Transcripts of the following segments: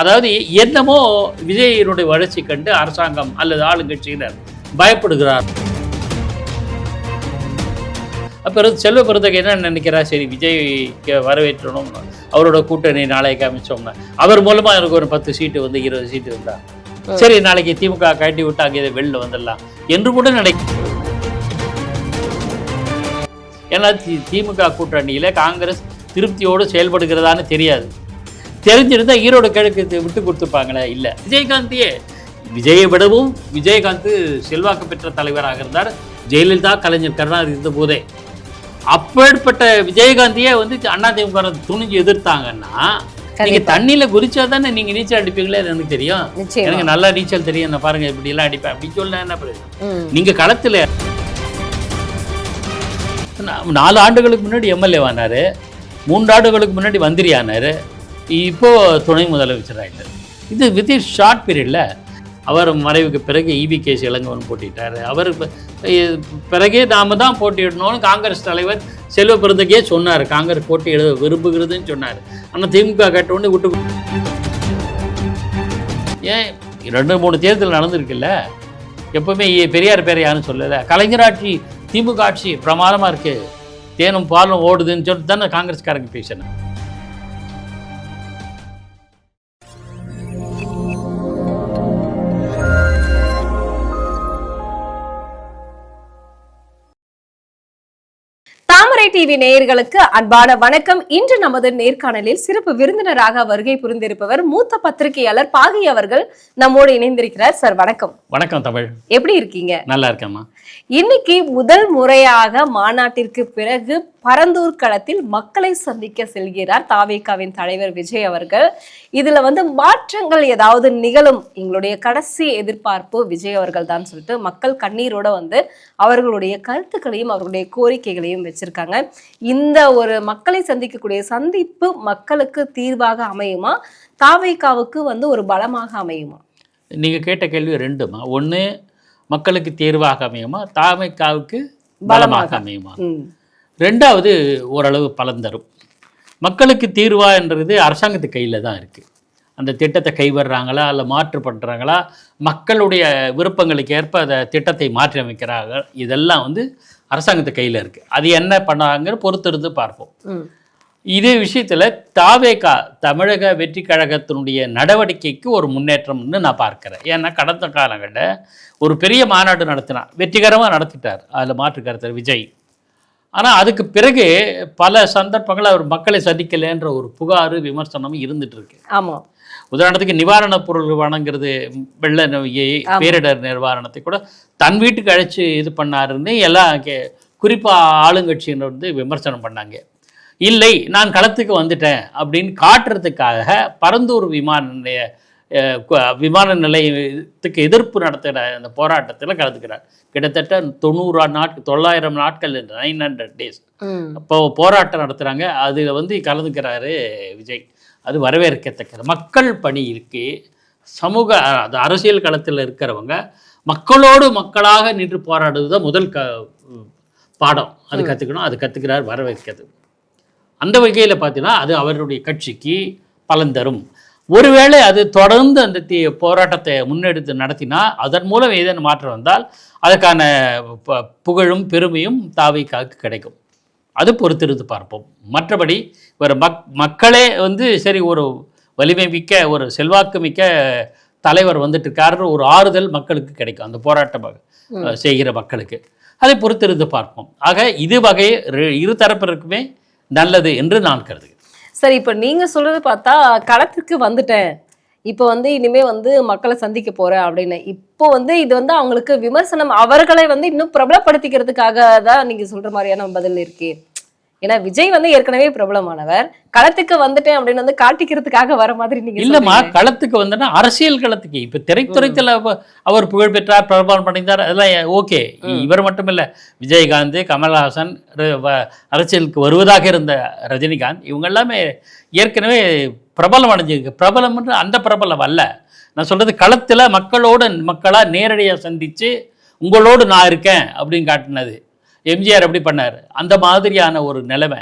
அதாவது என்னமோ விஜயினுடைய வளர்ச்சி கண்டு அரசாங்கம் அல்லது ஆளுங்கட்சியினர் பயப்படுகிறார். அப்புறம் செல்வ பிறந்தக்கு என்ன நினைக்கிறா சரி விஜய்க்கு வரவேற்றணும். அவரோட கூட்டணி நாளைக்கு அமைச்சோம்னா அவர் மூலமா எனக்கு ஒரு பத்து சீட்டு வந்து இருபது சீட்டு வந்தா. சரி நாளைக்கு திமுக கட்டி விட்டு அங்கே வெளில வந்துடலாம் என்று கூட நினைக்க ஏன்னா திமுக கூட்டணியில காங்கிரஸ் திருப்தியோடு செயல்படுகிறதான்னு தெரியாது. தெரிஞ்சிருந்தா ஈரோடு கிழக்கு விட்டு கொடுத்துருப்பாங்களே இல்லை. விஜயகாந்தையே விஜயை விடவும் விஜயகாந்த் செல்வாக்கு பெற்ற தலைவராக இருந்தார். ஜெயலலிதா கலைஞர் கருணாநிதி இருந்த போதே அப்பேற்பட்ட விஜயகாந்தியே வந்து அதிமுக துணிஞ்சு எதிர்த்தாங்கன்னா நீங்க தண்ணியில குதிச்சா தானே நீங்க நீச்சல் அடிப்பீங்களே எனக்கு தெரியும். எனக்கு நல்லா நீச்சல் தெரியும் நான் பாருங்க இப்படி எல்லாம் அடிப்பேன் அப்படின்னு சொல்ல என்ன ம். நீங்க களத்துல நாலு ஆண்டுகளுக்கு முன்னாடி எம்எல்ஏ ஆனாரு மூன்று ஆண்டுகளுக்கு முன்னாடி மந்திரி ஆனாரு இப்போ துணை முதலமைச்சர் ஆயிட்டார். இது வித்தின் ஷார்ட் பீரியட்ல அவர் மறைவுக்கு பிறகு இவி கேஸ் இளங்கவன் போட்டிட்டார் அவர் பிறகே நாம தான் போட்டியிடணும்னு காங்கிரஸ் தலைவர் செல்வ பிறந்தக்கே சொன்னார். காங்கிரஸ் போட்டியிட விரும்புகிறதுன்னு சொன்னார். ஆனால் திமுக கேட்ட உடனே விட்டு ஏன் ரெண்டு மூணு தேர்தல் நடந்திருக்குல்ல? எப்பவுமே பெரியார் பேரை யாரும் சொல்லலை. கலைஞர் ஆட்சி திமுக ஆட்சி பிரமாதமாக இருக்கு. தேனும் பாலும் ஓடுதுன்னு சொல்லிட்டு தானே காங்கிரஸ்காரங்க பேசினேன் தாமரை டிவி நேயர்களுக்கு அன்பான வணக்கம். இன்று நமது நேர்காணலில் சிறப்பு விருந்தினராக வருகை புரிந்திருப்பவர் மூத்த பத்திரிகையாளர் பாகி அவர்கள் நம்மோடு இணைந்திருக்கிறார். சார் வணக்கம். வணக்கம் தமிழ். எப்படி இருக்கீங்க? நல்லா இருக்கேம்மா. இன்னைக்கு முதல் முறையாக மாநாட்டிற்கு பிறகு பரந்தூர் களத்தில் மக்களை சந்திக்க செல்கிறார் தாவேகாவின் தலைவர் விஜய் அவர்கள். இதுல வந்து மாற்றங்கள் ஏதாவது நிகழும்? எங்களுடைய கடைசி எதிர்பார்ப்பு விஜய் அவர்கள் தான் சொல்லிட்டு மக்கள் கண்ணீரோட வந்து அவர்களுடைய கருத்துக்களையும் அவர்களுடைய கோரிக்கைகளையும் வச்சிருக்காங்க. இந்த ஒரு மக்களை சந்திக்கக்கூடிய சந்திப்பு மக்களுக்கு தீர்வாக அமையுமா? தாவேகாவுக்கு வந்து ஒரு பலமாக அமையுமா? நீங்கள் கேட்ட கேள்வி ரெண்டுமா? ஒன்று மக்களுக்கு தேர்வாக அமையுமா? தாமைக்காவுக்கு பலமாக அமையுமா? ரெண்டாவது ஓரளவு பலன் தரும். மக்களுக்கு தீர்வா என்றது அரசாங்கத்து கையில் தான் இருக்குது அந்த திட்டத்தை கைவிடுறாங்களா இல்லை மாற்று பண்ணுறாங்களா மக்களுடைய விருப்பங்களுக்கு ஏற்ப அதை திட்டத்தை மாற்றி அமைக்கிறாங்க இதெல்லாம் வந்து அரசாங்கத்து கையில் இருக்குது அது என்ன பண்ணாங்கன்னு பொறுத்திருந்து பார்ப்போம். இதே விஷயத்தில் தாவேகா தமிழக வெற்றி கழகத்தினுடைய நடவடிக்கைக்கு ஒரு முன்னேற்றம்னு நான் பார்க்கிறேன். ஏன்னா கடந்த காலங்களில் ஒரு பெரிய மாநாடு நடத்தினார் வெற்றிகரமாக நடத்திட்டார். அதில் மாற்று கருத்தர் விஜய். ஆனால் அதுக்கு பிறகு பல சந்தர்ப்பங்கள் அவர் மக்களை சந்திக்கலைன்ற ஒரு புகார் விமர்சனம் இருந்துட்டு இருக்கு ஆமா. உதாரணத்துக்கு நிவாரணப் பொருள் வழங்குறது வெள்ள நோயை பேரிடர் நிவாரணத்தை கூட தன் வீட்டுக்கு அழைச்சி இது பண்ணாருன்னு எல்லாம் கே குறிப்பாக ஆளுங்கட்சியினர் வந்து விமர்சனம் பண்ணாங்க. இல்லை நான் களத்துக்கு வந்துட்டேன் அப்படின்னு காட்டுறதுக்காக பரந்தூர் விமான நிலைய விமான நிலையத்துக்கு எதிர்ப்பு நடத்துகிற அந்த போராட்டத்தில் கலந்துக்கிறார். கிட்டத்தட்ட தொண்ணூறு நாட்கள் தொள்ளாயிரம் நாட்கள் நைன் ஹண்ட்ரட் டேஸ் ம். இப்போ போராட்டம் நடத்துகிறாங்க அதில் வந்து கலந்துக்கிறாரு விஜய். அது வரவேற்கத்தக்கது. மக்கள் பணி இருக்கு. சமூக அது அரசியல் களத்தில் இருக்கிறவங்க மக்களோடு மக்களாக நின்று போராடுவது தான் முதல் க பாடம். அது கற்றுக்கணும் அது கற்றுக்கிறார் வரவேற்கிறது அந்த வகையில் பார்த்தீங்கன்னா அது அவருடைய கட்சிக்கு பலன் தரும். ஒருவேளை அது தொடர்ந்து அந்த தி போராட்டத்தை முன்னெடுத்து நடத்தினா அதன் மூலம் ஏதேனும் மாற்றம் வந்தால் அதற்கான புகழும் பெருமையும் தாவைக்காக்கு கிடைக்கும். அது பொறுத்திருந்து பார்ப்போம். மற்றபடி ஒரு மக் மக்களே வந்து சரி ஒரு வலிமை மிக்க ஒரு செல்வாக்கு மிக்க தலைவர் வந்துட்டு இருக்காருன்ற ஒரு ஆறுதல் மக்களுக்கு கிடைக்கும். அந்த போராட்டம் செய்கிற மக்களுக்கு. அதை பொறுத்திருந்து பார்ப்போம். ஆக இது வகை இரு தரப்பிற்குமே நல்லது என்று நான் கருதுகிறேன். சரி இப்போ நீங்கள் சொல்கிறது பார்த்தா களத்துக்கு வந்துட்டேன். இப்போ வந்து இனிமே வந்து மக்களை சந்திக்க போறேன் அப்படின்னு. இப்போ வந்து இது வந்து அவங்களுக்கு விமர்சனம் அவர்களை வந்து இன்னும் பிரபலப்படுத்திக்கிறதுக்காக தான் நீங்க சொல்ற மாதிரியான பதில் இருக்கு. ஏன்னா விஜய் வந்து ஏற்கனவே பிரபலமானவர். களத்துக்கு வந்துட்டேன் அப்படின்னு வந்து காட்டிக்கிறதுக்காக வர மாதிரி நீங்க இல்லம்மா. களத்துக்கு வந்தனா அரசியல் களத்துக்கு. இப்ப திரைத்துறைத்தில் அவ- அவர் புகழ் பெற்றார் பிரபலம் அடைந்தார் அதெல்லாம் ஓகே. இவர் மட்டும் இல்ல விஜயகாந்த் கமல்ஹாசன் அரசியலுக்கு வருவதாக இருந்த ரஜினிகாந்த் இவங்க எல்லாமே ஏற்கனவே பிரபலம் அடைஞ்சிருக்கு பிரபலம்ன்ற அந்த பிரபலம் அல்ல. நான் சொல்றது களத்துல மக்களோட மக்களா நேரடியா சந்திச்சு உங்களோடு நான் இருக்கேன் அப்படின்னு காட்டினது. எம்ஜிஆர் அப்படி பண்ணார்? அந்த மாதிரியான ஒரு நிலைமை.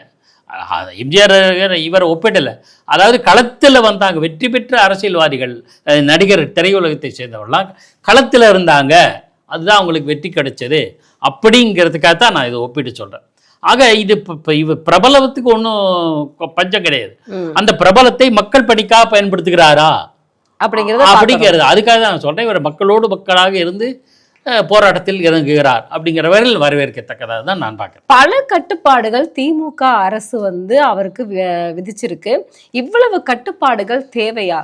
எம்ஜிஆர் இவரை ஒப்பிடலை. அதாவது களத்தில் வந்தாங்க. வெற்றி பெற்ற அரசியல்வாதிகள் நடிகர் திரையுலகத்தை சேர்ந்தவர்கள்லாம் களத்தில் இருந்தாங்க. அதுதான் அவங்களுக்கு வெற்றி கிடைச்சது. அப்படிங்கிறதுக்காக தான் நான் இதை ஒப்பிட்டு சொல்கிறேன் ஆக இது இப்ப- இவ பிரபலத்துக்கு ஒன்றும் பஞ்சம் கிடையாது. அந்த பிரபலத்தை மக்கள் பணிக்காக பயன்படுத்துகிறாரா? அப்படிங்கறத. அப்படிங்கிறது. அதுக்காக தான் நான் சொல்றேன். இவர் மக்களோடு மக்களாக இருந்து போராட்டத்தில் இறங்குகிறார் அப்படிங்கிற வரையில் வரவேற்கத்தக்கதாக தான் நான் பார்க்குறேன். பல கட்டுப்பாடுகள் திமுக அரசு வந்து அவருக்கு விதிச்சிருக்கு. இவ்வளவு கட்டுப்பாடுகள் தேவையா?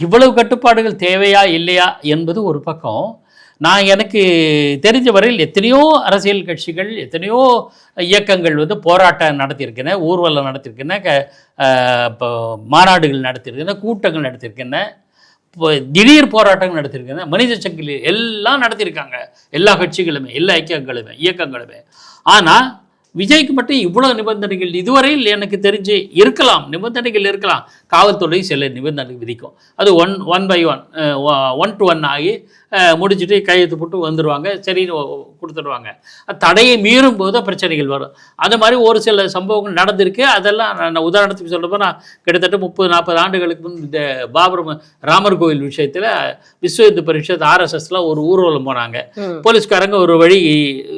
இவ்வளவு கட்டுப்பாடுகள் தேவையா இல்லையா என்பது ஒரு பக்கம். நான் எனக்கு தெரிஞ்ச வரையில் எத்தனையோ அரசியல் கட்சிகள் எத்தனையோ இயக்கங்கள் வந்து போராட்டம் நடத்தியிருக்கின்றன ஊர்வலம் நடத்தியிருக்கின்றன க அஹ், இப்போ மாநாடுகள் நடத்தியிருக்கின்றன கூட்டங்கள் நடத்தியிருக்கின்றன. இப்போ திடீர் போராட்டங்கள் நடத்தியிருக்காங்க மனித சங்கிலி எல்லாம் நடத்தியிருக்காங்க எல்லா கட்சிகளுமே எல்லா இயக்கங்களுமே இயக்கங்களுமே. ஆனால் விஜய்க்கு மட்டும் இவ்வளோ நிபந்தனைகள் இதுவரையில் எனக்கு தெரிஞ்சு இருக்கலாம். நிபந்தனைகள் இருக்கலாம். காவல்துறை சில நிபந்தனை விதிக்கும். அது one one by one one two one ஆகி முடிச்சிட்டு கையெழுத்து போட்டு வந்துடுவாங்க சரின்னு கொடுத்துடுவாங்க தடையை மீறும் போது பிரச்சனைகள் வரும். அந்த மாதிரி ஒரு சில சம்பவங்கள் நடந்திருக்கு. அதெல்லாம் நான் உதாரணத்துக்கு சொல்கிறப்ப நான் கிட்டத்தட்ட முப்பது நாற்பது ஆண்டுகளுக்கு முன் இந்த பாபர் ராமர் கோவில் விஷயத்தில் விஸ்வ இந்து பரிஷத் ஆர்எஸ்எஸ்ல ஒரு ஊர்வலம் போனாங்க. போலீஸ்காரங்க ஒரு வழி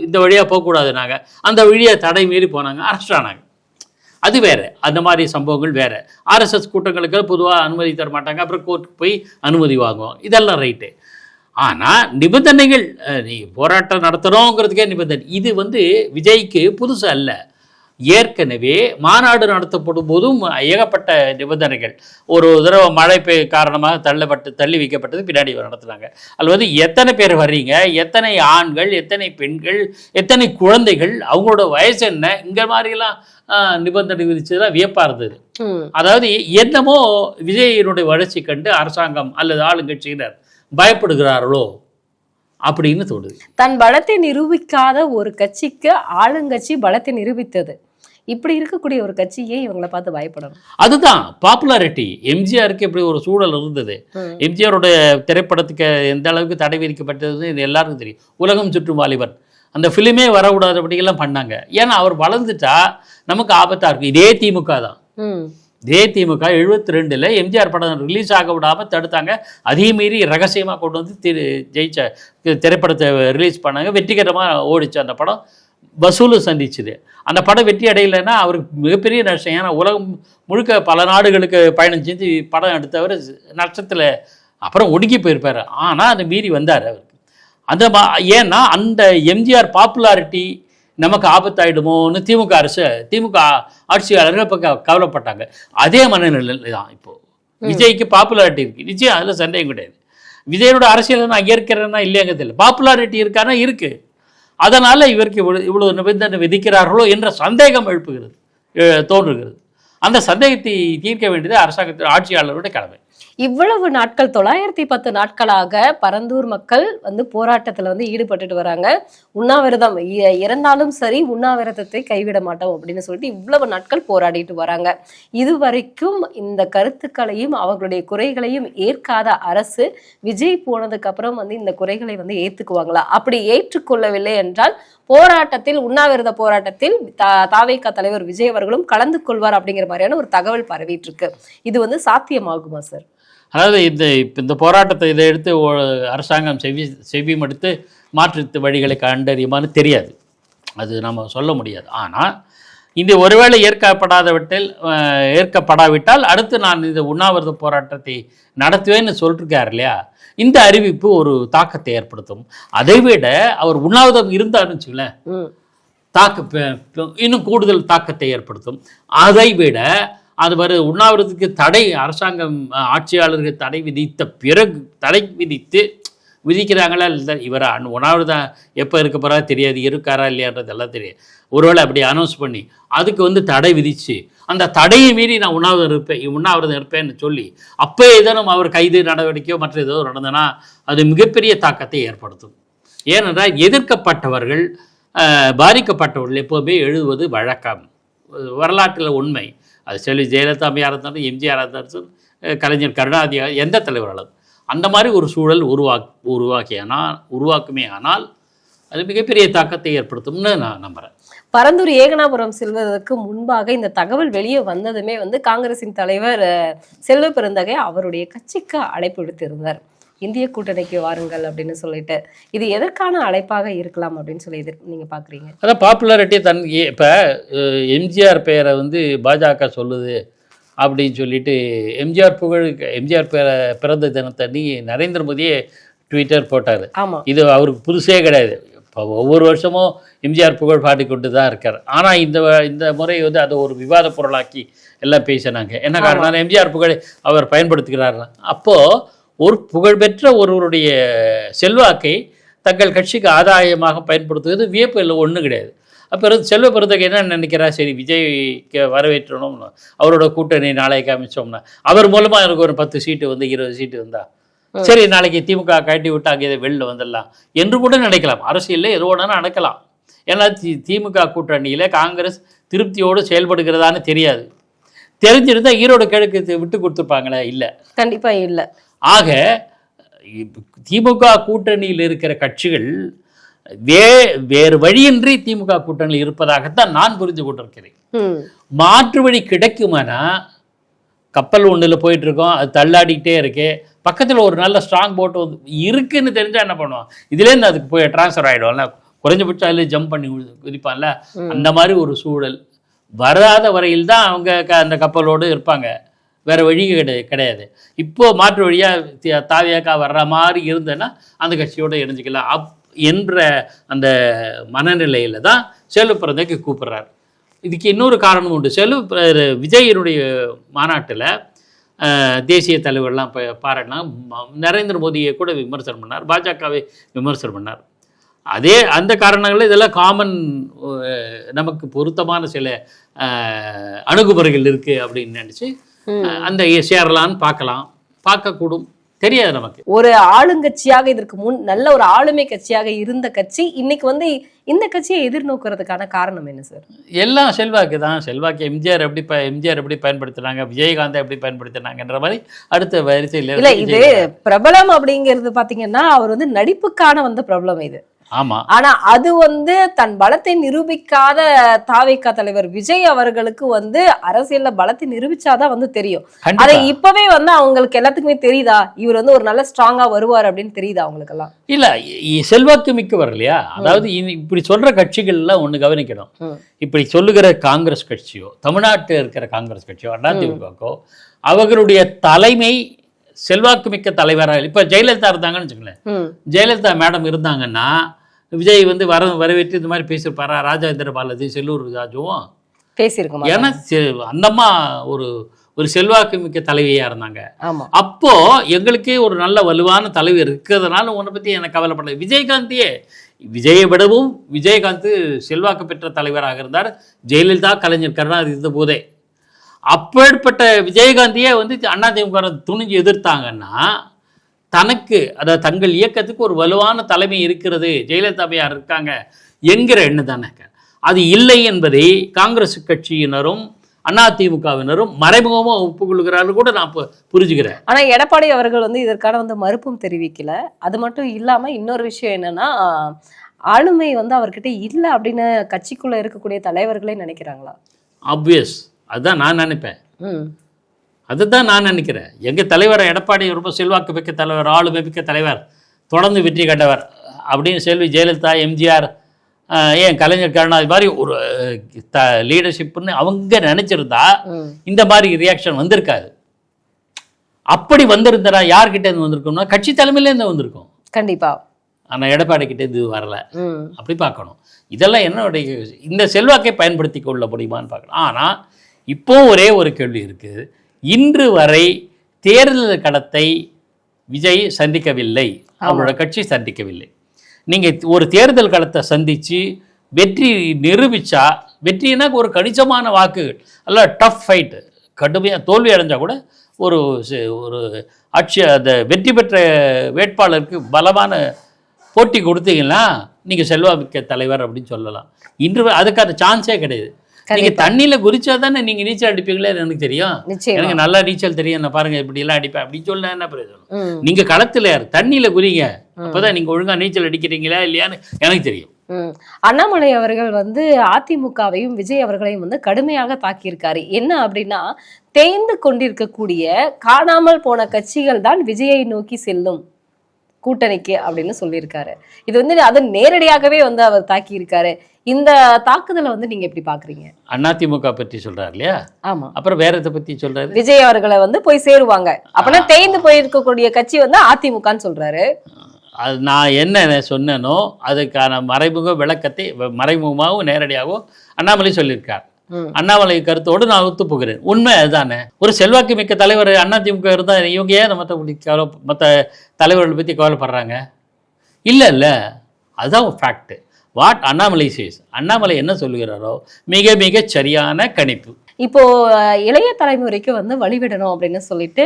இந்த வழியாக போகக்கூடாதுனாங்க அந்த வழியை தடை மீறி போனாங்க. அரெஸ்ட் ஆனாங்க. அது வேற. அந்த மாதிரி சம்பவங்கள் வேற. ஆர்எஸ்எஸ் கூட்டங்களுக்கு பொதுவாக அனுமதி தர மாட்டாங்க. அப்புறம் கோர்ட்டுக்கு போய் அனுமதி வாங்குவோம். இதெல்லாம் ரைட்டு. ஆனால் நிபந்தனைகள் நீ போராட்டம் நடத்துகிறோங்கிறதுக்கே நிபந்தனை. இது வந்து விஜய்க்கு புதுசு அல்ல. ஏற்கனவே மாநாடு நடத்தப்படும் போதும் ஏகப்பட்ட நிபந்தனைகள். ஒரு தடவை மழை பெய் காரணமாக தள்ளப்பட்டு தள்ளி வைக்கப்பட்டது பின்னாடி நடத்துனாங்க. அதில் வந்து எத்தனை பேர் வர்றீங்க? எத்தனை ஆண்கள் எத்தனை பெண்கள் எத்தனை குழந்தைகள் அவங்களோட வயசு என்ன? இங்கே மாதிரிலாம் நிபந்தனை விதிச்சதுலாம் வியப்பாக இருந்தது. அதாவது என்னமோ விஜயினுடைய வளர்ச்சி கண்டு அரசாங்கம் அல்லது ஆளுங்கட்சியினர் பயப்படுகிறார்களோ அப்படின்னு தோணுது தன் பலத்தை நிரூபிக்காத ஒரு கட்சிக்கு ஆளுங்கட்சி பலத்தை நிரூபித்தது. இப்படி இருக்கக்கூடிய ஒரு கட்சி ஏன் இவங்களை பார்த்து பயப்படணும்? அதுதான் பாப்புலாரிட்டி எம்ஜிஆருக்கு இப்படி ஒரு சூழல் இருந்தது. ம். எம்ஜிஆரோட திரைப்படத்துக்கு எந்த அளவுக்கு தடை விதிக்கப்பட்டது எல்லாருக்கும் தெரியும். உலகம் சுற்றும் வாலிபன் அந்த ஃபிலிமே வரக்கூடாதபடியெல்லாம் பண்ணாங்க. ஏன்னா அவர் வளர்ந்துட்டா நமக்கு ஆபத்தாக இருக்கும். இதே திமுக தான். இதே திமுக எழுபத்தி ரெண்டில் எம்ஜிஆர் படம் ரிலீஸ் ஆக விடாமல் தடுத்தாங்க. அதே மீறி ரகசியமாக கொண்டு வந்து திரு ஜெயிச்ச திரைப்படத்தை ரிலீஸ் பண்ணாங்க. வெற்றிகரமாக ஓடிச்சு அந்த படம். வசூலும் சந்திச்சுது. அந்த படம் வெற்றி அடையலைன்னா அவருக்கு மிகப்பெரிய நஷ்டம். ஏன்னா உலகம் முழுக்க பல நாடுகளுக்கு பயணம் செஞ்சு படம் எடுத்தவர் நஷ்டத்தில் அப்புறம் ஒடுங்கி போயிருப்பார். ஆனால் அதை மீறி வந்தார் அவருக்கு அந்த மா ஏன்னா அந்த எம்ஜிஆர் பாப்புலாரிட்டி நமக்கு ஆபத்தாயிடுமோன்னு திமுக அரசு திமுக ஆட்சியாளர்கள் இப்போ கவலைப்பட்டாங்க. அதே மனநிலையில் தான் இப்போ. விஜய்க்கு பாப்புலாரிட்டி இருக்கு. நிச்சயம் அதில் சந்தேகம் கிடையாது. விஜயோட அரசியலை நான் ஏற்கிறேன்னா இல்லையாங்க தெரியல பாப்புலாரிட்டி இருக்கானா? இருக்கு. அதனால இவருக்கு இவ்வளவு இவ்வளவு நிபந்தனை விதிக்கிறார்களோ என்ற சந்தேகம் எழுப்புகிறது தோன்றுகிறது. அந்த சந்தேகத்தை தீர்க்க வேண்டியது அரசாங்கத்தின் ஆட்சியாளருடைய கடமை. இவ்வளவு நாட்கள் தொள்ளாயிரத்தி பத்து நாட்களாக பரந்தூர் மக்கள் வந்து போராட்டத்தில் வந்து ஈடுபட்டுட்டு வராங்க. உண்ணாவிரதம் இறந்தாலும் சரி உண்ணாவிரதத்தை கைவிட மாட்டோம் அப்படின்னு சொல்லிட்டு இவ்வளவு நாட்கள் போராடிட்டு வராங்க. இதுவரைக்கும் இந்த கருத்துக்களையும் அவர்களுடைய குறைகளையும் ஏற்காத அரசு விஜய் போனதுக்கு அப்புறம் வந்து இந்த குறைகளை வந்து ஏற்றுக்குவாங்களா அப்படி ஏற்றுக்கொள்ளவில்லை என்றால் போராட்டத்தில் உண்ணாவிரத போராட்டத்தில் தா- தாவேகா தலைவர் விஜய் அவர்களும் கலந்து கொள்வார் அப்படிங்கிற மாதிரியான ஒரு தகவல் பரவிட்டு இருக்கு. இது வந்து சாத்தியமாகுமா சார்? அதாவது இந்த இப்போ இந்த போராட்டத்தை இதை எடுத்து அரசாங்கம் செவி செவியும் எடுத்து மாற்று வழிகளை கண்டறியுமான்னு தெரியாது. அது நம்ம சொல்ல முடியாது. ஆனால் இந்த ஒருவேளை ஏற்கப்படாதவற்றில் ஏற்கப்படாவிட்டால் அடுத்து நான் இந்த உண்ணாவிரத போராட்டத்தை நடத்துவேன்னு சொல்லிருக்கார் இல்லையா? இந்த அறிவிப்பு ஒரு தாக்கத்தை ஏற்படுத்தும். அதை விட அவர் உண்ணாவிரதம் இருந்தாருன்னு வச்சுங்களேன் ம். தாக்க இன்னும் கூடுதல் தாக்கத்தை ஏற்படுத்தும். அதை விட அது மாதிரி உண்ணாவிரதத்துக்கு தடை அரசாங்கம் ஆட்சியாளர்கள் தடை விதித்த பிறகு தடை விதித்து விதிக்கிறாங்களா இல்லை இவர்? அன்- உண்ணாவிரதம் எப்போ இருக்க போகிறா தெரியாது இருக்காரா இல்லையான்றது எல்லாம் தெரியாது. ஒருவேளை அப்படி அனௌன்ஸ் பண்ணி அதுக்கு வந்து தடை விதிச்சு அந்த தடையை மீறி நான் உண்ணாவிரதம் இருப்பேன் உண்ணாவிரதம் இருப்பேன்னு சொல்லி அப்போ ஏதேனும் அவர் கைது நடவடிக்கையோ மற்ற ஏதோ நடந்தனா அது மிகப்பெரிய தாக்கத்தை ஏற்படுத்தும். ஏனென்றால் எதிர்க்கப்பட்டவர்கள் பாதிக்கப்பட்டவர்கள் எப்போவுமே எழுதுவது வழக்கம். வரலாற்றில் உண்மை. அது சொல்லி ஜெயலலிதா அம்மையாக இருந்தாலும் எம்ஜிஆர் இருந்தாலும் கலைஞர் கருணாநிதி எந்த தலைவராலும் அந்த மாதிரி ஒரு சூழல் உருவா உருவாக்கியானால் உருவாக்குமே ஆனால் அது மிகப்பெரிய தாக்கத்தை ஏற்படுத்தும்னு நான் நம்புகிறேன் பரந்தூர் ஏகனாபுரம் செல்வதற்கு முன்பாக இந்த தகவல் வெளியே வந்ததுமே வந்து காங்கிரசின் தலைவர் செல்வ பெருந்தகை அவருடைய கட்சிக்கு அழைப்பு விடுத்திருந்தார். இந்திய கூட்டணிக்கு வாருங்கள் அப்படின்னு சொல்லிட்டு. இது எதற்கான அழைப்பாக இருக்கலாம் அப்படின்னு சொல்லி எதிர் நீங்க பாக்குறீங்க? அதான் பாப்புலாரிட்டி தன் இப்போ எம்ஜிஆர் பெயரை வந்து பாஜக சொல்லுது அப்படின்னு சொல்லிட்டு எம்ஜிஆர் புகழ் எம்ஜிஆர் பேர பிறந்த தினத்தண்ணி நரேந்திர மோடியே ட்விட்டர் போட்டார். ஆமா. இது அவருக்கு புதுசே கிடையாது. இப்போ ஒவ்வொரு வருஷமும் எம்ஜிஆர் புகழ் பாடிக்கொண்டு தான் இருக்கார். ஆனால் இந்த இந்த முறை வந்து அதை ஒரு விவாத பொருளாக்கி எல்லாம் பேசினாங்க. என்ன காரணம் எம்ஜிஆர் புகழை அவர் பயன்படுத்துகிறார்? அப்போது ஒரு புகழ்பெற்ற ஒருவருடைய செல்வாக்கை தங்கள் கட்சிக்கு ஆதாயமாக பயன்படுத்துவது வியப்பு இல்லை ஒன்றும் கிடையாது. அப்போ செல்வ பெருந்தகை என்ன நினைக்கிறா சரி விஜய்க்கு வரவேற்றணும் அவரோட கூட்டணி நாளைக்கு அமைச்சோம்னா அவர் மூலமாக எனக்கு ஒரு பத்து சீட்டு வந்து இருபது சீட்டு வந்தா. சரி நாளைக்கு திமுக கட்டி விட்டாங்க இதை வெளில வந்துடலாம் என்று கூட நினைக்கலாம். அரசியலில் எது வேணாலும் நடக்கலாம். ஏன்னா தி திமுக கூட்டணியில் காங்கிரஸ் திருப்தியோடு செயல்படுகிறதான்னு தெரியாது. தெரிஞ்சிருந்தா ஈரோடு கிழக்கு விட்டு கொடுத்துருப்பாங்களே இல்லை. கண்டிப்பா இல்ல. ஆக திமுக கூட்டணியில் இருக்கிற கட்சிகள் வே வேறு வழியின்றி திமுக கூட்டணியில் இருப்பதாகத்தான் நான் புரிந்து கொண்டிருக்கிறேன். மாற்று வழி கிடைக்குமானா கப்பல் ஒன்றில் போயிட்டு இருக்கோம் அது தள்ளாடிக்கிட்டே இருக்கு பக்கத்தில் ஒரு நல்ல ஸ்ட்ராங் போட் வந்து இருக்குன்னு தெரிஞ்சா என்ன பண்ணுவோம் இதுலேருந்து அதுக்கு போய் ட்ரான்ஸ்ஃபர் ஆகிடும்ல குறைஞ்சபட்சம் அதில் ஜம்ப் பண்ணி குதி- குதிப்பான்ல. அந்த மாதிரி ஒரு சூழல் வராத வரையில் தான் அவங்க க- அந்த கப்பலோடு இருப்பாங்க. வேற வழி கிடையாது கிடையாது. இப்போ மாற்று வழியாக தாவியாக்கா வர்ற மாதிரி இருந்தேன்னா அந்த கட்சியோட இணைஞ்சிக்கலாம். அப் என்ற அந்த மனநிலையில் தான் செல்வ பிறந்தைக்கு கூப்பிட்றாரு. இதுக்கு இன்னொரு காரணம் உண்டு. செல்வ விஜயனுடைய மாநாட்டில் தேசிய தலைவர்லாம் இப்போ பாராட்டினா ம- நரேந்திர மோடியை கூட விமர்சனம் பண்ணார். பாஜகவை விமர்சனம் பண்ணார். அதே அந்த காரணங்கள் இதெல்லாம் காமன் நமக்கு பொருத்தமான சில அணுகுமுறைகள் இருக்குது அப்படின்னு நினச்சி அந்த சேரலான்னு பார்க்கலாம் பார்க்கக்கூடும் தெரியாது நமக்கு. ஒரு ஆளுங்கட்சியாக இதற்கு முன் நல்ல ஒரு ஆளுமை கட்சியாக இருந்த கட்சி இன்னைக்கு வந்து இந்த கட்சியை எதிர்நோக்குறதுக்கான காரணம் என்ன சார்? எல்லாம் செல்வாக்கு தான். செல்வாக்கு எம்ஜிஆர் எப்படி ப எம்ஜிஆர் எப்படி பயன்படுத்தினாங்க விஜயகாந்த் எப்படி பயன்படுத்தினாங்கன்ற மாதிரி அடுத்த வரிசையில் இல்ல இது பிரபலம் அப்படிங்கிறது பாத்தீங்கன்னா அவர் வந்து நடிப்புக்கான வந்த பிரபலம் இது. ஆனா அது வந்து தன் பலத்தை நிரூபிக்காத தாவேக்கா தலைவர் விஜய் அவர்களுக்கு வந்து அரசியல்ல பலத்தை நிரூபிச்சாதான் வந்து தெரியும். அதை இப்பவே வந்து அவங்களுக்கு எல்லாத்துக்குமே தெரியுதா? இவர் வந்து ஒரு நல்ல ஸ்ட்ராங்கா வருவார் அப்படின்னு தெரியுதா அவங்களுக்கு எல்லாம் இல்ல செல்வாக்கு மிக்கவர் இல்லையா? அதாவது இப்படி சொல்ற கட்சிகள்லாம் ஒண்ணு கவனிக்கணும். இப்படி சொல்லுகிற காங்கிரஸ் கட்சியோ தமிழ்நாட்டில் இருக்கிற காங்கிரஸ் கட்சியோ அதிமுகவோ அவர்களுடைய தலைமை செல்வாக்கு மிக்க தலைவராக இப்ப ஜெயலலிதா இருந்தாங்கன்னு வச்சுக்கோங்களேன். ஜெயலலிதா மேடம் இருந்தாங்கன்னா விஜய் வந்து வர வரவேற்று இந்த மாதிரி பேசியிருப்பாரா? ராஜேந்திர பாலாஜி செல்லூர் ராஜுவும். பேசியிருக்கோமா ஏன்னா அந்தம்மா ஒரு ஒரு செல்வாக்கு மிக்க தலைவியா இருந்தாங்க. அப்போ எங்களுக்கே ஒரு நல்ல வலுவான தலைவர் இருக்கிறதுனால உன்னை பத்தி எனக்கு கவலைப்படல. விஜயகாந்தையே விஜயை விடவும் விஜயகாந்த் செல்வாக்கு பெற்ற தலைவராக இருந்தார். ஜெயலலிதா கலைஞர் கருணாநிதி இருந்த போதே. அப்பேற்பட்ட விஜயகாந்தியே வந்து அதிமுக துணிஞ்சு எதிர்த்தாங்கன்னா தனக்கு அதாவது தங்கள் இயக்கத்துக்கு ஒரு வலுவான தலைமை இருக்கிறது ஜெயலலிதாமையார் இருக்காங்க என்கிற எண்ணம் தானே. அது இல்லை என்பதை காங்கிரஸ் கட்சியினரும் அதிமுகவினரும் மறைமுகமாக ஒப்புக்கொள்கிறார்கள் கூட நான் புரிஞ்சுக்கிறேன். ஆனா எடப்பாடி அவர்கள் வந்து இதற்கான வந்து மறுப்பும் தெரிவிக்கல. அது மட்டும் இல்லாம இன்னொரு விஷயம் என்னன்னா ஆளுமை வந்து அவர்கிட்ட இல்ல அப்படின்னு கட்சிக்குள்ள இருக்கக்கூடிய தலைவர்களே நினைக்கிறாங்களா? ஆப்வியஸ் அதுதான் நான் நினைப்பேன். அதுதான் நான் நினைக்கிறேன். எங்கள் தலைவர் எடப்பாடி ரொம்ப செல்வாக்கு மிக்க தலைவர் ஆளுமை மிக்க தலைவர் தொடர்ந்து வெற்றி கண்டவர் அப்படின்னு செல்வி ஜெயலலிதா எம்ஜிஆர் ஏன் கலைஞர் கருணாநிதி மாதிரி ஒரு த லீடர்ஷிப்னு அவங்க நினச்சிருந்தா இந்த மாதிரி ரியாக்ஷன் வந்திருக்காது. அப்படி வந்திருந்தா யார்கிட்ட இருந்து வந்திருக்கும்னா கட்சி தலைமையிலேருந்து வந்திருக்கும். கண்டிப்பா. ஆனால் எடப்பாடி கிட்ட இது வரல. அப்படி பார்க்கணும். இதெல்லாம் என்னுடைய இந்த செல்வாக்கை பயன்படுத்தி கொள்ள முடியுமான்னு பார்க்கணும். ஆனால் இப்போ ஒரே ஒரு கேள்வி இருக்குது இன்று வரை தேர்தல் களத்தை விஜய் சந்திக்கவில்லை. அவரோட கட்சி சந்திக்கவில்லை. நீங்கள் ஒரு தேர்தல் களத்தை சந்தித்து வெற்றி நிரூபிச்சா வெற்றினா ஒரு கணிசமான வாக்குகள் அல்ல டஃப் ஃபைட்டு கடுமையாக தோல்வி அடைஞ்சா கூட ஒரு ஒரு ஆட்சி அந்த வெற்றி பெற்ற வேட்பாளருக்கு பலமான போட்டி கொடுத்தீங்கன்னா நீங்கள் செல்வாமிக்க தலைவர் அப்படின்னு சொல்லலாம். இன்று அதுக்கான சான்ஸே கிடையாது. நீங்க தண்ணியில குதிச்சா தானே நீங்க நீச்சல் அடிப்பீங்களே எனக்கு தெரியும். எனக்கு நல்லா நீச்சல் தெரியும். நான் பாருங்க இப்படி எல்லாம் அடிப்பேன். அப்படின்னு சொல்ல என்ன பிரயோஜனம்? நீங்க களத்துல யார் தண்ணியில குதிங்க. அப்பதான் நீங்க ஒழுங்கா நீச்சல் அடிக்கிறீங்களா இல்லையான்னு எனக்கு தெரியும். அண்ணாமலை அவர்கள் வந்து அதிமுகவையும் விஜய் அவர்களையும் வந்து கடுமையாக தாக்கியிருக்காரு. என்ன அப்படின்னா தேய்ந்து கொண்டிருக்கக்கூடிய காணாமல் போன கட்சிகள் தான் விஜயை நோக்கி செல்லும் கூட்டணிக்கு அப்படின்னு சொல்லியிருக்காரு. இது வந்து அது நேரடியாகவே வந்து அவர் தாக்கியிருக்காரு. இந்த தாக்குதலை வந்து நீங்க எப்படி பாக்குறீங்க? அதிமுக பற்றி சொல்றாரு இல்லையா? ஆமா. அப்புறம் வேற எதை பற்றி சொல்றாரு? விஜய் அவர்களை வந்து போய் சேருவாங்க. அப்பனா தேய்ந்து போயிருக்கக்கூடிய கட்சி வந்து அதிமுகன்னு சொல்றாரு. அது நான் என்ன சொன்னேனோ அதுக்கான மறைமுக விளக்கத்தை மறைமுகமாகவும் நேரடியாகவும் அண்ணாமலை சொல்லியிருக்கார். அண்ணாமலை கருத்தோடு நான் ஒத்து போகிறேன். உண்மை அதுதானே? ஒரு செல்வாக்கு மிக்க தலைவர் அதிமுக இருந்தால் இவங்க ஏன் மற்ற கவலை மற்ற தலைவர்களை பற்றி கவலைப்படுறாங்க? இல்லை இல்லை. அதுதான் fact what Annamalai says Annamalai என்ன சொல்லுகிறாரோ? மிக மிக சரியான கணிப்பு. இப்போ இளைய தலைமுறைக்கு வந்து வழிவிடணும் அப்படின்னு சொல்லிட்டு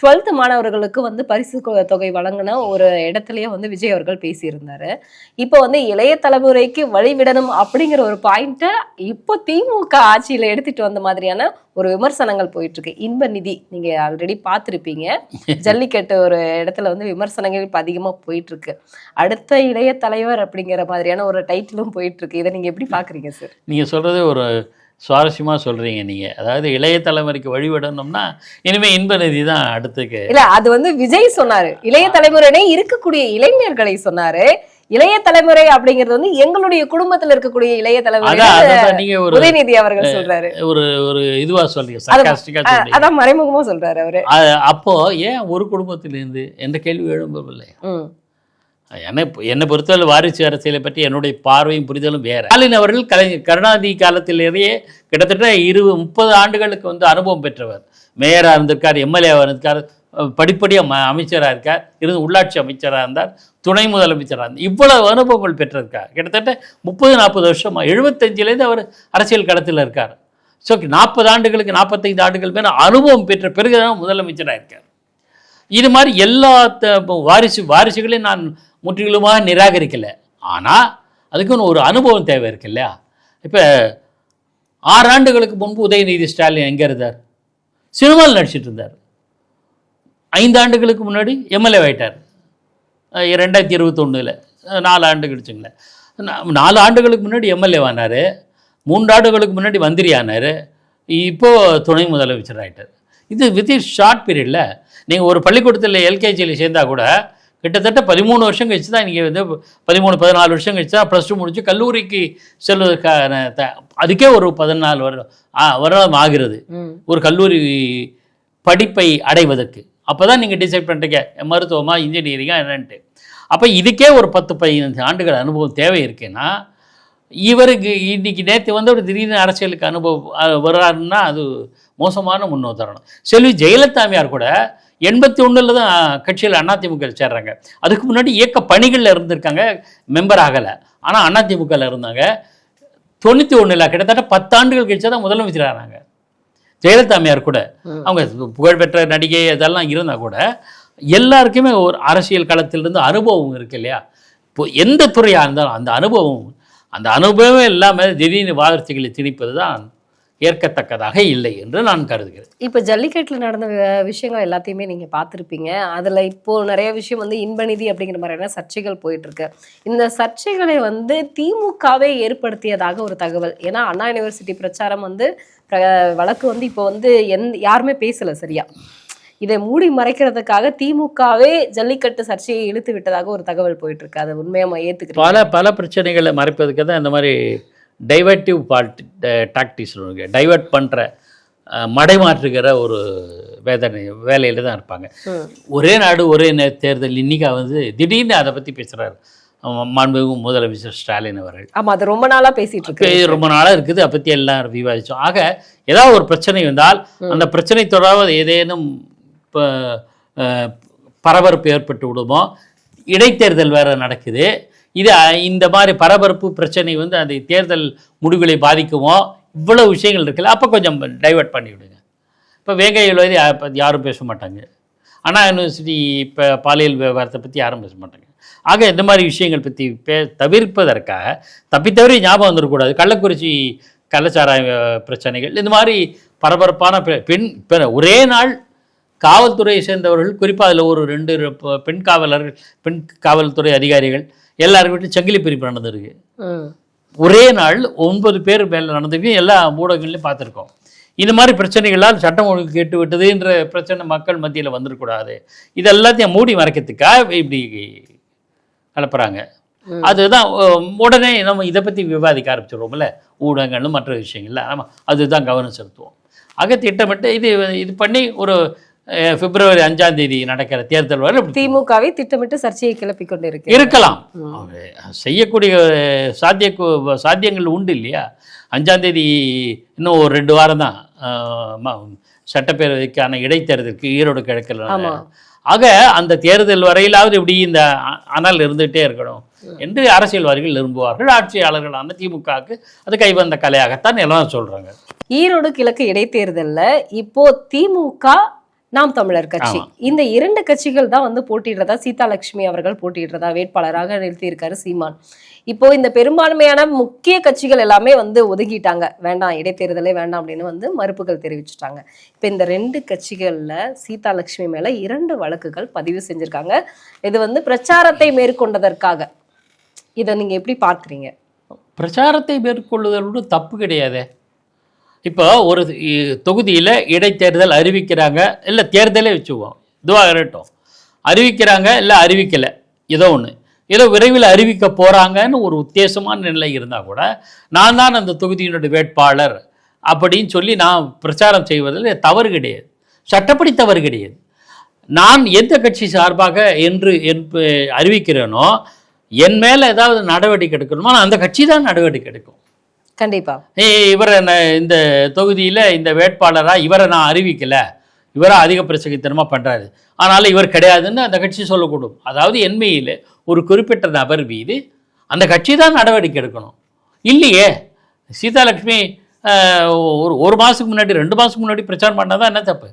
டுவெல்த் மாணவர்களுக்கு வந்து பரிசு தொகை வழங்கின ஒரு இடத்துலயே வந்து விஜய் அவர்கள் பேசியிருந்தாரு. இப்போ வந்து இளைய தலைமுறைக்கு வழிவிடணும் அப்படிங்கிற ஒரு பாயிண்ட்டை இப்போ திமுக ஆட்சியில எடுத்துட்டு வந்த மாதிரியான ஒரு விமர்சனங்கள் போயிட்டு இருக்கு இன்ப நிதி நீங்க ஆல்ரெடி பார்த்துருப்பீங்க. ஜல்லிக்கட்டு ஒரு இடத்துல வந்து விமர்சனங்கள் இப்போ அதிகமா போயிட்டு இருக்கு அடுத்த இளைய தலைவர் அப்படிங்கிற மாதிரியான ஒரு டைட்டிலும் போயிட்டு இருக்கு இதை நீங்க எப்படி பாக்குறீங்க சார் நீங்கள் சொல்கிறது ஒரு சுவாரஸ்யமாக சொல்கிறீங்க நீங்கள் அதாவது இளைய தலைமுறைக்கு வழிவிடணும்னா இனிமேல் இன்ப நிதி தான் அடுத்துக்கு. இல்ல அது வந்து விஜய் சொன்னாரு. இளைய தலைமுறையினே இருக்கக்கூடிய இளைஞர்களை சொன்னாரு. இளைய தலைமுறை அப்படிங்கிறது வந்து எங்களுடைய குடும்பத்துல இருக்கக்கூடிய இளைய தலைமுறை உதயநிதி அவர்கள் சொல்றாரு. ஒரு ஒரு இதுவாக சொல்றீங்க அதான் மறைமுகமா சொல்றாரு அவரு. அப்போ ஏன் ஒரு குடும்பத்திலிருந்து என்ற கேள்வி எழும்பவில்லை? என்னை என்னை பொறுத்தவரை வாரிசு அரசியலை பற்றி என்னுடைய பார்வையும் புரிதலும் வேறு. ஸ்டாலின் அவர்கள் கலைஞர் கருணாநிதி காலத்திலேயே கிட்டத்தட்ட இருபது முப்பது ஆண்டுகளுக்கு வந்து அனுபவம் பெற்றவர். மேயராக இருந்திருக்கார் எம்எல்ஏவாக இருந்திருக்கார் படிப்படியாக அமைச்சராக இருக்கார் இருந்து உள்ளாட்சி அமைச்சராக இருந்தார் துணை முதலமைச்சராக இருந்தார். இவ்வளவு அனுபவங்கள் பெற்றிருக்கார். கிட்டத்தட்ட முப்பது நாற்பது வருஷமாக எழுபத்தஞ்சிலேருந்து அவர் அரசியல் களத்தில் இருக்கார். ஸோ நாற்பது ஆண்டுகளுக்கு நாற்பத்தைந்து ஆண்டுகள் மேலே அனுபவம் பெற்ற பிறகுதான் முதலமைச்சராக இருக்கார். இது மாதிரி எல்லா த- வாரிசு வாரிசுகளையும் நான் முற்றிலுமாக நிராகரிக்கலை. ஆனால் அதுக்குன்னு ஒரு அனுபவம் தேவை இருக்கு இல்லையா இப்போ ஆறு ஆண்டுகளுக்கு முன்பு உதயநிதி ஸ்டாலின் எங்கே இருந்தார்? சினிமாவில் நடிச்சிட்டு இருந்தார். ஐந்து ஆண்டுகளுக்கு முன்னாடி எம்எல்ஏ ஆகிட்டார் ரெண்டாயிரத்தி இருபத்தொன்னில். நாலு ஆண்டு கழிச்சுங்களேன் நாலு ஆண்டுகளுக்கு முன்னாடி எம்எல்ஏ ஆனார். மூன்று ஆண்டுகளுக்கு முன்னாடி மந்திரி ஆனார். இப்போது துணை முதலமைச்சர் ஆகிட்டார் இது வித்தின் ஷார்ட் பீரியடில் நீங்கள் ஒரு பள்ளிக்கூடத்தில் எல்கேஜியில் சேர்ந்தால் கூட கிட்டத்தட்ட பதிமூணு வருஷம் கழிச்சு தான் நீங்கள் வந்து பதிமூணு பதினாலு வருஷம் கழிச்சு தான் ப்ளஸ் டூ முடிச்சு கல்லூரிக்கு செல்வதற்கான த- அதுக்கே ஒரு பதினாலு வருடம் ஆ, வருடம் ஆகிறது. ஒரு கல்லூரி படிப்பை அடைவதற்கு. அப்போ தான் நீங்கள் டிசைட் பண்ணுறீங்க மருத்துவமா இன்ஜினியரிங்கா என்னன்ட்டு. அப்போ இதுக்கே ஒரு பத்து பதினஞ்சு ஆண்டுகள் அனுபவம் தேவை இருக்குன்னா இவருக்கு இன்னைக்கு நேற்று வந்து ஒரு திடீர்னு அரசியலுக்கு அனுபவம் வர்றாருன்னா அது மோசமான முன்னுதாரணம். செல்வி ஜெயலலிதாமியார் கூட எண்பத்தி ஒன்றில் தான் கட்சியில் அதிமுக சேர்றாங்க. அதுக்கு முன்னாடி இயக்க பணிகளில் இருந்திருக்காங்க மெம்பர் ஆகலை. ஆனால் அதிமுகவில் இருந்தாங்க. தொண்ணூற்றி ஒன்றில் கிட்டத்தட்ட பத்தாண்டுகள் கழிச்சு தான் முதலமைச்சர் ஆனாங்க. ஜெயலலிதா அம்மையார் கூட. அவங்க புகழ்பெற்ற நடிகை அதெல்லாம் இருந்தால் கூட எல்லாருக்குமே ஒரு அரசியல் களத்திலிருந்து அனுபவம் இருக்கு இல்லையா? இப்போ எந்த துறையாக இருந்தாலும் அந்த அனுபவம் அந்த அனுபவமே இல்லாமல் திடீர்னு வாரிசுகளை திணிப்பது தான் ஏற்கத்தக்கதாக இல்லை என்று நான் கருதுகிறேன். இப்ப ஜல்லிக்கட்டுல நடந்த விஷயங்கள் எல்லாத்தையுமே நீங்க பார்த்திருப்பீங்க. அதுல இப்போ நிறைய விஷயம் வந்து இன்பநிதி அப்படிங்கிற மாதிரியான சர்ச்சைகள் போயிட்டு இருக்கு இந்த சர்ச்சைகளை வந்து திமுகவே ஏற்படுத்தியதாக ஒரு தகவல். ஏன்னா அண்ணா யூனிவர்சிட்டி பிரச்சாரம் வந்து வழக்கு வந்து இப்போ வந்து எந்த யாருமே பேசல சரியா. இதை மூடி மறைக்கிறதுக்காக திமுகவே ஜல்லிக்கட்டு சர்ச்சையை இழுத்து விட்டதாக ஒரு தகவல் போயிட்டு இருக்கு அதை உண்மையா ஏத்துக்கிறேன் பல பல பிரச்சனைகளை மறைப்பதுக்கு தான் இந்த மாதிரி டைவர்ட்டிவ் பார்ட் டாக்டிக்ஸ் டைவர்ட் பண்ணுற மடைமாற்றுகிற ஒரு வேதனை வேலையில் தான் இருப்பாங்க. ஒரே நாடு ஒரே நே- தேர்தல். இன்னைக்கு வந்து திடீர்னு அதை பற்றி பேசுகிறார் மாண்புமிகு முதலமைச்சர் ஸ்டாலின் அவர்கள். ஆமா அது ரொம்ப நாளா பேசிட்டு இருக்கு. ரொம்ப நாளாக இருக்குது. அதை பற்றி எல்லாம் விவாதித்தோம் ஆக ஏதாவது ஒரு பிரச்சனை வந்தால் அந்த பிரச்சனை தொடர்பாக ஏதேனும் இப்போ பரபரப்பு ஏற்பட்டு விடுமோ? இடைத்தேர்தல் வேற நடக்குது. இது இந்த மாதிரி பரபரப்பு பிரச்சனை வந்து அந்த தேர்தல் முடிவுகளை பாதிக்குமோ இவ்வளோ விஷயங்கள் இருக்குல்ல அப்போ கொஞ்சம் டைவர்ட் பண்ணிவிடுங்க. இப்போ வேங்கையில் வந்து யாரும் பேச மாட்டாங்க. அண்ணா யூனிவர்சிட்டி இப்போ பாலியல் விவகாரத்தை பற்றி யாரும் பேச மாட்டாங்க. ஆக இந்த மாதிரி விஷயங்கள் பற்றி பே தவிர்ப்பதற்காக தப்பித்தவரை ஞாபகம் வந்துடக்கூடாது. கள்ளக்குறிச்சி கள்ளச்சாராய பிரச்சனைகள் இந்த மாதிரி பரபரப்பான பெ- பெண் ஒரே நாள் காவல்துறையை சேர்ந்தவர்கள் குறிப்பாக அதில் ஒரு ரெண்டு பெண் காவலர்கள் பெண் காவல்துறை அதிகாரிகள் எல்லார் வீட்லையும் சங்கிலி பிரிப்பு நடந்திருக்கு. ஒரே நாள் ஒன்பது பேர் மேலே நடந்திருக்கு எல்லா ஊடகங்களையும் பார்த்துருக்கோம். இந்த மாதிரி பிரச்சனைகளால் சட்டம் ஒழுங்கு கேட்டு விட்டதுன்ற பிரச்சனை மக்கள் மத்தியில் வந்துடக்கூடாது இது எல்லாத்தையும் மூடி மறைக்கிறதுக்காக இப்படி கலப்புறாங்க. அதுதான் உடனே நம்ம இதை பற்றி விவாதிக்க ஆரம்பிச்சிடுவோம்ல. ஊடகங்களும் மற்ற விஷயங்கள்ல. நம்ம அதுதான் கவனம் செலுத்துவோம். ஆக திட்டமிட்டு இது இது பண்ணி ஒரு பிப்ரவரி அஞ்சாம் தேதி நடக்கிற தேர்தல் வரை திமுகவை திட்டமிட்டு சர்ச்சையை கிளப்பி கொண்டு இருக்கு இருக்கலாம் செய்யக்கூடிய சாத்திய சாத்தியங்கள் உண்டு இல்லையா? அஞ்சாம் தேதி இன்னும் ஒரு ரெண்டு வாரம் தான் சட்டப்பேரவைக்கான இடைத்தேர்தலுக்கு ஈரோடு கிழக்கில் ஆமா. ஆக அந்த தேர்தல் வரையிலாவது இப்படி இந்த அனல் இருந்துகிட்டே இருக்கணும் என்று அரசியல்வாதிகள் விரும்புவார்கள். ஆட்சியாளர்களான திமுகவுக்கு அது கைவந்த கலையாகத்தான் எல்லாம் சொல்றாங்க. ஈரோடு கிழக்கு இடைத்தேர்தல்ல இப்போ திமுக நாம் தமிழர் கட்சி. இந்த இரண்டு கட்சிகள் தான் வந்து போட்டியிடுறதா சீதாலட்சுமி அவர்கள் போட்டியிடுறதா வேட்பாளராக நிறுத்தியிருக்காரு சீமான். இப்போ இந்த பெரும்பான்மையான முக்கிய கட்சிகள் எல்லாமே வந்து ஒதுக்கிட்டாங்க. வேண்டாம் இடைத்தேர்தலே வேண்டாம் அப்படின்னு வந்து மறுப்புகள் தெரிவிச்சுட்டாங்க. இப்போ இந்த ரெண்டு கட்சிகள்ல சீதாலட்சுமி மேல இரண்டு வழக்குகள் பதிவு செஞ்சிருக்காங்க. இது வந்து பிரச்சாரத்தை மேற்கொண்டதற்காக. இதை நீங்க எப்படி பார்க்கறீங்க? பிரச்சாரத்தை மேற்கொள்ளுதல் தப்பு கிடையாதே. இப்போ ஒரு தொகுதியில் இடைத்தேர்தல் அறிவிக்கிறாங்க இல்லை தேர்தலே வச்சுக்குவோம். இதுவாக இருக்கட்டும் அறிவிக்கிறாங்க இல்லை அறிவிக்கலை. ஏதோ ஒன்று ஏதோ விரைவில் அறிவிக்க போகிறாங்கன்னு ஒரு உத்தேசமான நிலை இருந்தால் கூட நான் தான் அந்த தொகுதியினுடைய வேட்பாளர் அப்படின்னு சொல்லி நான் பிரச்சாரம் செய்வதில் தவறு கிடையாது. சட்டப்படி தவறு கிடையாது. நான் எந்த கட்சி சார்பாக என்று என் அறிவிக்கிறேனோ என் மேலே ஏதாவது நடவடிக்கை எடுக்கணுமோ அந்த கட்சி தான் நடவடிக்கை எடுக்கும். கண்டிப்பா. இவரை இந்த தொகுதியில் இந்த வேட்பாளராக இவரை நான் அறிவிக்கலை. இவரை அதிக பிரசங்கித்தனமாக பண்ணுறாரு ஆனாலும் இவர் கிடையாதுன்னு அந்த கட்சி சொல்லக்கூடும் அதாவது என்மையில் ஒரு குறிப்பிட்ட நபர் மீது அந்த கட்சி தான் நடவடிக்கை எடுக்கணும். இல்லையே? சீதாலட்சுமி ஒரு ஒரு மாதத்துக்கு முன்னாடி ரெண்டு மாதத்துக்கு முன்னாடி பிரச்சாரம் பண்ணால் தான் என்ன தப்பு?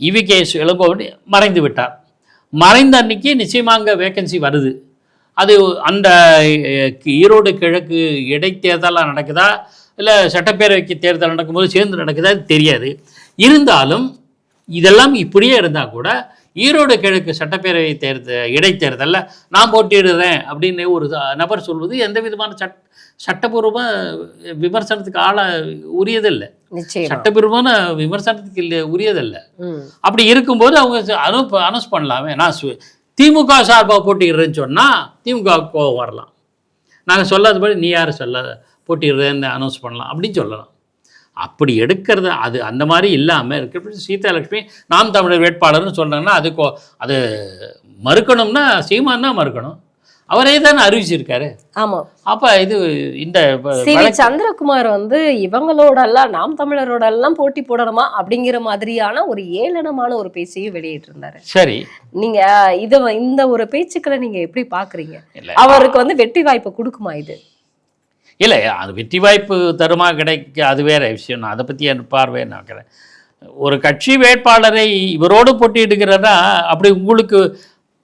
இவி கேஸ் இளங்கோவன் மறைந்து விட்டார். மறைந்த அன்னைக்கு நிச்சயமாக வேக்கன்சி வேகன்சி வருது. அது அந்த ஈரோடு கிழக்கு இடைத்தேர்தலாக நடக்குதா? இல்லை சட்டப்பேரவைக்கு தேர்தல் நடக்கும்போது சேர்ந்து நடக்குதா? தெரியாது. இருந்தாலும் இதெல்லாம் இப்படியே இருந்தால் கூட ஈரோடு கிழக்கு சட்டப்பேரவை தேர்தல் இடைத்தேர்தலில் நான் போட்டியிடுறேன் அப்படின்னு ஒரு நபர் சொல்வது எந்த விதமான சட் சட்டபூர்வ விமர்சனத்துக்கு ஆள உரியதில்லை. சட்டபூர்வமான விமர்சனத்துக்கு இல்லை உரியதில்லை. அப்படி இருக்கும்போது அவங்க அனு அனௌன்ஸ் பண்ணலாமே. நான் திமுக சார்பாக போட்டிடுறேன்னு சொன்னால் திமுக கோபம் வரலாம். நாங்கள் சொல்லாதபடி நீ யார் சொல்லாத போட்டிடுறேன்னு அனௌன்ஸ் பண்ணலாம் அப்படின்னு சொல்லலாம். அப்படி எடுக்கிறது அது அந்த மாதிரி இல்லாமல் இருக்கிற சீதாலட்சுமி நாம் தமிழர் வேட்பாளர்னு சொல்கிறாங்கன்னா அது கோ அது மறுக்கணும்னா சீமான் தான் மறுக்கணும். அவரே தானே அறிவிச்சிருக்காரு. ஆமா. அப்போ இது இந்த சி வி சந்திரகுமார் வந்து இவங்களோட எல்லாம் நாம் தமிழரோட எல்லாம் போட்டி போடணுமா அப்படிங்கிற மாதிரியான ஒரு ஏளனமான ஒரு பேச்சையும் வெளியிட்டு இருந்தாரு சரி. நீங்க இத இந்த ஒரு பேச்சுக்களை நீங்க எப்படி பாக்குறீங்க? அவருக்கு வந்து வெற்றி வாய்ப்பு கொடுக்குமா இது? இல்லை அது வெற்றி வாய்ப்பு தருமா கிடைக்க அது வேற விஷயம். நான் அதை பற்றி என் பார்வை நான் ஒரு கட்சி வேட்பாளரை இவரோடு போட்டியிடுகிறதா அப்படி உங்களுக்கு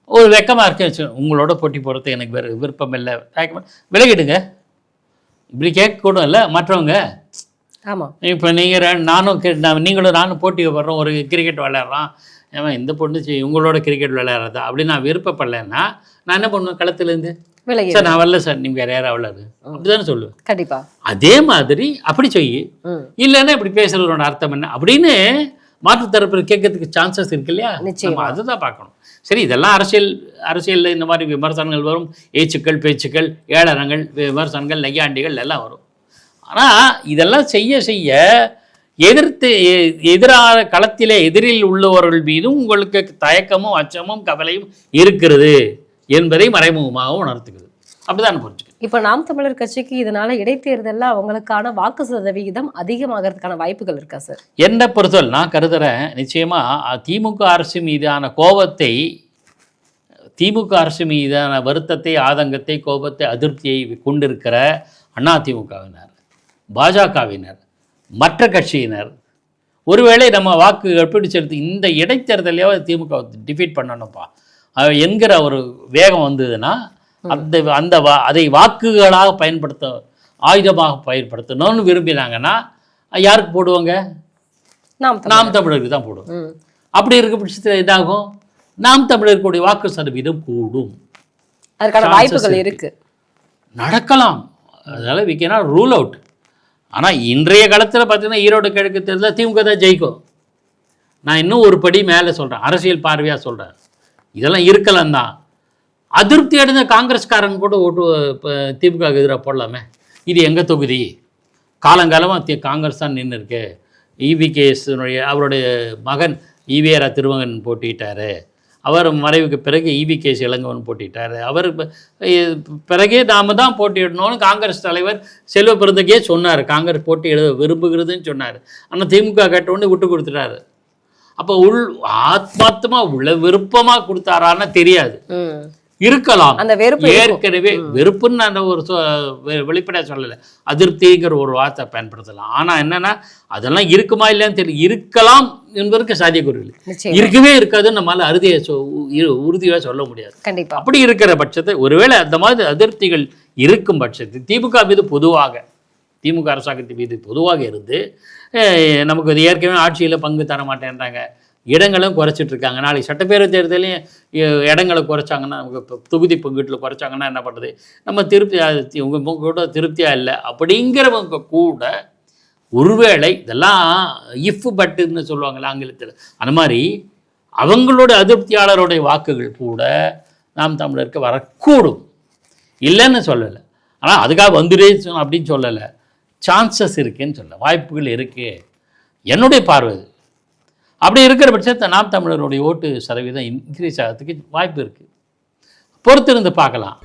ஒரு வெக்கமாக இருக்கு வச்சு உங்களோட போட்டி போடுறது எனக்கு வேறு விருப்பம் இல்லை. விலகிடுங்க. இப்படி கேட்கக்கூடும் இல்லை மற்றவங்க. ஆமா. இப்போ நீங்கள் நானும் நீங்களும் நானும் போட்டி வர்றோம் ஒரு கிரிக்கெட் விளையாடுறோம். ஏன் இந்த பொண்ணு உங்களோட கிரிக்கெட் விளையாடுறதா? அப்படி நான் விருப்பப்படலைன்னா நான் என்ன பண்ணுவேன்? களத்துலேருந்து. சார் நான் வரல சார் நீங்கள் வேறு யாராவது விளையாடு அப்படி தானே சொல்லுவேன். கண்டிப்பா. அதே மாதிரி அப்படி ம். இல்லைன்னா இப்படி பேசுறதோட அர்த்தம் என்ன? அப்படின்னு மாற்று தரப்பில் கேட்கறதுக்கு சான்சஸ் இருக்கு இல்லையா? அதுதான் பார்க்கணும். சரி இதெல்லாம் அரசியல் அரசியலில் இந்த மாதிரி விமர்சனங்கள் வரும். ஏச்சுக்கள் பேச்சுக்கள் ஏளனங்கள் விமர்சனங்கள் நெய்யாண்டிகள் எல்லாம் வரும். ஆனால் இதெல்லாம் செய்ய செய்ய எதிர்த்து எ- எதிரான களத்திலே எதிரில் உள்ளவர்கள் மீதும் உங்களுக்கு தயக்கமும் அச்சமும் கவலையும் இருக்கிறது என்பதை மறைமுகமாக உணர்த்துகிறது. அப்படிதான் புரிஞ்சு இப்போ நாம் தமிழர் கட்சிக்கு இதனால இடைத்தேர்தலில் அவங்களுக்கான வாக்கு சதவிகிதம் அதிகமாகிறதுக்கான வாய்ப்புகள் இருக்கா சார்? என்னை பொறுத்தவரை நான் கருதுறேன். நிச்சயமா திமுக அரசு மீதான கோபத்தை திமுக அரசு மீதான வருத்தத்தை ஆதங்கத்தை கோபத்தை அதிருப்தியை கொண்டிருக்கிற அதிமுகவினர் பாஜகவினர் மற்ற கட்சியினர் ஒருவேளை நம்ம வாக்கு எப்படி செலுத்தி இந்த இடைத்தேர்தலையாவது திமுக டிஃபீட் பண்ணணும்ப்பா. என்கிற ஒரு வேகம் வந்ததுன்னா அந்த அந்த அதை வாக்குகளாக பயன்படுத்த ஆயுதமாக பயன்படுத்தணும்னு விரும்பினாங்கன்னா யாருக்கு போடுவாங்க? நாம் நாம் தமிழருக்கு தான் போடுவோம் அப்படி இருக்க பட்சத்தில் இதாகும் நாம் தமிழர்களுடைய வாக்கு சதவீதம் கூடும். அதற்கான வாய்ப்புகள் இருக்கு. நடக்கலாம். அதனால வி கேனாட் ரூல் அவுட் ஆனால் இன்றைய காலத்தில் பார்த்தீங்கன்னா ஈரோடு கிழக்கு தேர்தலில் திமுக தான் ஜெயிக்கும். நான் இன்னும் ஒரு படி மேலே சொல்கிறேன் அரசியல் பார்வையாக சொல்கிறேன் இதெல்லாம் இருக்கலாம் தான். அதிருப்தி அடைந்த காங்கிரஸ்காரங்க கூட ஓட்டு திமுகவுக்கு திமுக எதிராக போடலாமே. இது எங்கள் தொகுதி? காலங்காலமாக காங்கிரஸ் தான் நின்று இருக்கு. இவி அவருடைய மகன் ஈவேரா திருமகன் போட்டிட்டாரு. அவர் மறைவுக்கு பிறகு இவி கேஸ் இளங்கவன் போட்டிட்டாரு. அவர் பிறகே நாம தான் போட்டியிடணும்னு காங்கிரஸ் தலைவர் செல்வ பிறந்தக்கே சொன்னார். காங்கிரஸ் போட்டியிட விரும்புகிறதுன்னு சொன்னார். ஆனால் திமுக கேட்டவுடனே விட்டு கொடுத்துட்டாரு. அப்போ உள் ஆத்மாத்தமாக உள்ள விருப்பமாக கொடுத்தாரான்னு தெரியாது. இருக்கலாம். அந்த வெறுப்பு. ஏற்கனவே வெறுப்புன்னு நான் ஒரு சொ- வெ- வெளிப்படையா சொல்லலை. அதிருப்திங்கிற ஒரு வார்த்தை பயன்படுத்தலாம். ஆனா என்னன்னா அதெல்லாம் இருக்குமா இல்லையான்னு தெரியல. இருக்கலாம் என்பதற்கு சாத்தியக்கூறு இல்லை. நிச்சயம். இருக்கவே இருக்காதுன்னு நம்மளால அறுதியை உறுதியா சொல்ல முடியாது. கண்டிப்பா. அப்படி இருக்கிற பட்சத்தை ஒருவேளை அந்த மாதிரி அதிருப்திகள் இருக்கும் பட்சத்தில் திமுக மீது பொதுவாக திமுக அரசாங்கத்தின் மீது பொதுவாக இருந்து நமக்கு இது ஏற்கனவே ஆட்சியில் பங்கு தர மாட்டேன்றாங்க இடங்களும் குறைச்சிட்ருக்காங்க. நாளைக்கு சட்டப்பேரவை தேர்தலையும் இடங்களை குறைச்சாங்கன்னா நமக்கு இப்போ தொகுதி பங்கீட்டில் குறைச்சாங்கன்னா என்ன பண்ணுறது நம்ம திருப்தி உங்கள் கூட திருப்தியாக இல்லை. அப்படிங்கிறவங்க கூட ஒருவேளை இதெல்லாம் இஃப் பட்டுன்னு சொல்லுவாங்களே ஆங்கிலத்தில். அந்த மாதிரி அவங்களோட அதிருப்தியாளருடைய வாக்குகள் கூட நாம் தமிழருக்கு வரக்கூடும். இல்லைன்னு சொல்லலை. ஆனால் அதுக்காக வந்துடே அப்படின்னு சொல்லலை. சான்சஸ் இருக்குன்னு சொல்ல வாய்ப்புகள் இருக்குது என்னுடைய பார்வை அப்படி இருக்கிற பட்சத்தை நாம் தமிழருடைய ஓட்டு சதவீதம் இன்க்ரீஸ் ஆகிறதுக்கு வாய்ப்பு இருக்குது பொறுத்திருந்து பார்க்கலாம்.